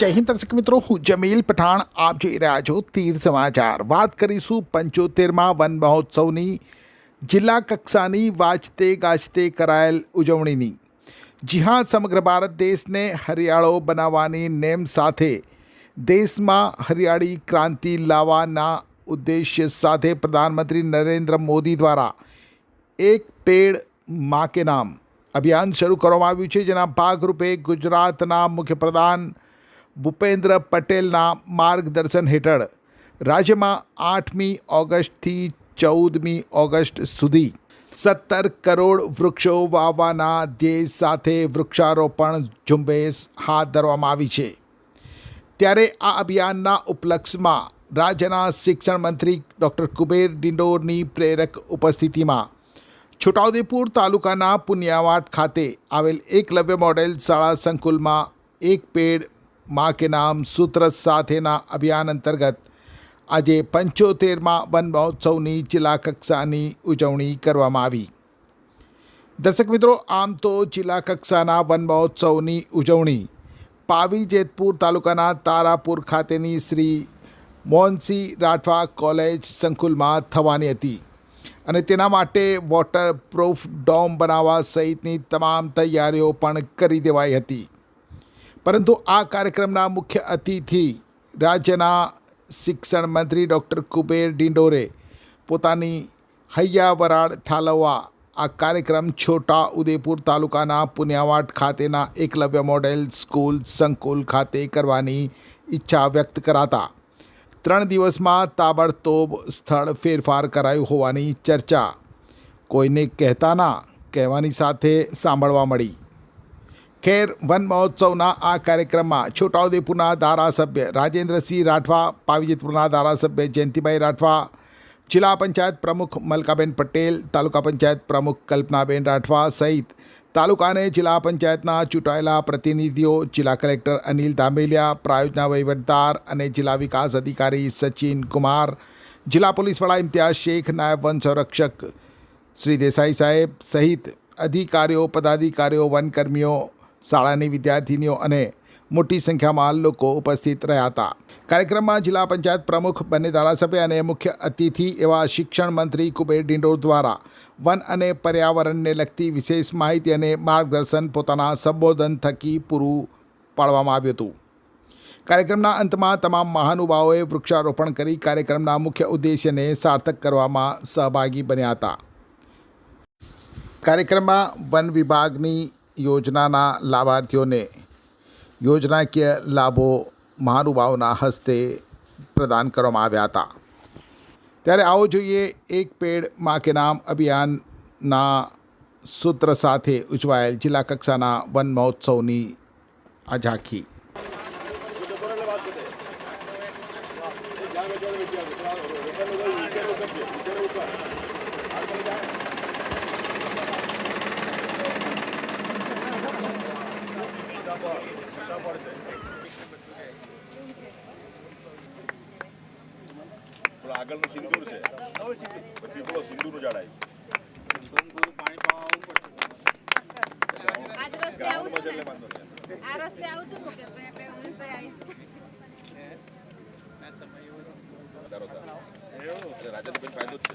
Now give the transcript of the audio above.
જય હિન્દ દર્શક મિત્રો, હું જમીલ પઠાણ, આપ જોઈ રહ્યા છો તીર સમાચાર. વાત કરીશું પંચોતેરમાં વન મહોત્સવની, જિલ્લા કક્ષાની વાજતે ગાજતે કરાયેલ ઉજવણીની. જી હા સમગ્ર ભારત દેશને હરિયાળો બનાવવાની નેમ સાથે, દેશમાં હરિયાળી ક્રાંતિ લાવવાના ઉદ્દેશ્ય સાથે પ્રધાનમંત્રી નરેન્દ્ર મોદી દ્વારા એક પેડમાં કે નામ અભિયાન શરૂ કરવામાં આવ્યું છે, જેના ભાગરૂપે ગુજરાતના મુખ્યપ્રધાન ભૂપેન્દ્ર પટેલના માર્ગદર્શન હેઠળ રાજ્યમાં આઠમી ઓગસ્ટથી ચૌદમી ઓગસ્ટ સુધી સત્તર કરોડ વૃક્ષો વાવવાના ધ્યેય સાથે વૃક્ષારોપણ ઝુંબેશ હાથ ધરવામાં આવી છે. ત્યારે આ અભિયાનના ઉપલક્ષમાં રાજ્યના શિક્ષણ મંત્રી ડૉક્ટર કુબેર ડિંડોરની પ્રેરક ઉપસ્થિતિમાં છોટાઉદેપુર તાલુકાના પુનિયાવાટ ખાતે આવેલ એકલવ્ય મોડેલ શાળા સંકુલમાં એક પેડ માં કે નામ સૂત્ર સાથેના અભિયાન અંતર્ગત આજે પંચોતેરમાં વન મહોત્સવની જિલ્લા કક્ષાની ઉજવણી કરવામાં આવી. દર્શક મિત્રો, આમ તો જિલ્લા કક્ષાના વન મહોત્સવની ઉજવણી પાવી જેતપુર તાલુકાના તારાપુર ખાતેની શ્રી મોહનસિંહ રાઠવા કોલેજ સંકુલમાં થવાની હતી અને તેના માટે વોટરપ્રૂફ ડોમ બનાવવા સહિતની તમામ તૈયારીઓ પણ કરી દેવાઈ હતી. પરંતુ આ કાર્યક્રમના મુખ્ય અતિથિ રાજ્યના શિક્ષણ મંત્રી ડૉક્ટર કુબેર ડિંડોરે, પોતાની હૈયા વરાળ ઠાલવવા, આ કાર્યક્રમ છોટા ઉદેપુર તાલુકાના પુન્યાવાટ ખાતેના એકલવ્ય મોડેલ સ્કૂલ સંકુલ ખાતે કરવાની ઈચ્છા વ્યક્ત કરાતા. ત્રણ દિવસમાં તાબડતોબ સ્થળ ફેરફાર કરાયું હોવાની ચર્ચા. કોઈને કહેતાના કહેવાની સાથે સાંભળવા મળી. ખેર વન મહોત્સવના આ કાર્યક્રમમાં છોટાઉદેપુરના ધારાસભ્ય રાજેન્દ્રસિંહ રાઠવા, પાવીજેતપુરના ધારાસભ્ય જયંતિભાઈ રાઠવા, જિલ્લા પંચાયત પ્રમુખ મલકાબેન પટેલ, તાલુકા પંચાયત પ્રમુખ કલ્પનાબેન રાઠવા સહિત તાલુકાને જિલ્લા પંચાયતના ચૂંટાયેલા પ્રતિનિધિઓ, જિલ્લા કલેક્ટર અનિલ ધામેલિયા પ્રાયોજના વહીવટદાર અને જિલ્લા વિકાસ અધિકારી સચિન કુમાર, જિલ્લા પોલીસ વડા ઇમ્તિયાઝ શેખ, નાયબ વન સંરક્ષક શ્રી દેસાઈ સાહેબ સહિત અધિકારીઓ, પદાધિકારીઓ, વનકર્મીઓ શાળાની વિદ્યાર્થીનીઓ અને મોટી સંખ્યામાં લોકો ઉપસ્થિત રહ્યા હતા. કાર્યક્રમમાં જિલ્લા પંચાયત પ્રમુખ, બંને ધારાસભ્ય અને મુખ્ય અતિથિ એવા શિક્ષણ મંત્રી કુબેર ડિંડોર દ્વારા વન અને પર્યાવરણને લગતી વિશેષ માહિતી અને માર્ગદર્શન પોતાના સંબોધન થકી પૂરું પાડવામાં આવ્યું હતું. કાર્યક્રમના અંતમાં તમામ મહાનુભાવોએ વૃક્ષારોપણ કરી કાર્યક્રમના મુખ્ય ઉદ્દેશ્યને સાર્થક કરવામાં સહભાગી બન્યા હતા. કાર્યક્રમમાં વન વિભાગની યોજનાના લાભાર્થીઓને યોજનાકીય લાભો મહાનુભાવોના હસ્તે પ્રદાન કરવામાં આવ્યા હતા. ત્યારે આવો જોઈએ એક પેડમાં કે નામ અભિયાનના સૂત્ર સાથે ઉજવાયેલ જિલ્લા કક્ષાના વન મહોત્સવની આ ઝાંખી પેલો આગળનું સિંદૂર છે પછી પેલો સિંદૂરનું ઝાડ આવ્યું આજ રસ્તે આવું છું એટલે ને વાંધો નહીં આ રસ્તે આવું છું મુકેશભાઈ એટલે ઉમેશભાઈ આવીશ વધારો થાય. એટલે રાજનભાઈ ફાયદો જ છે.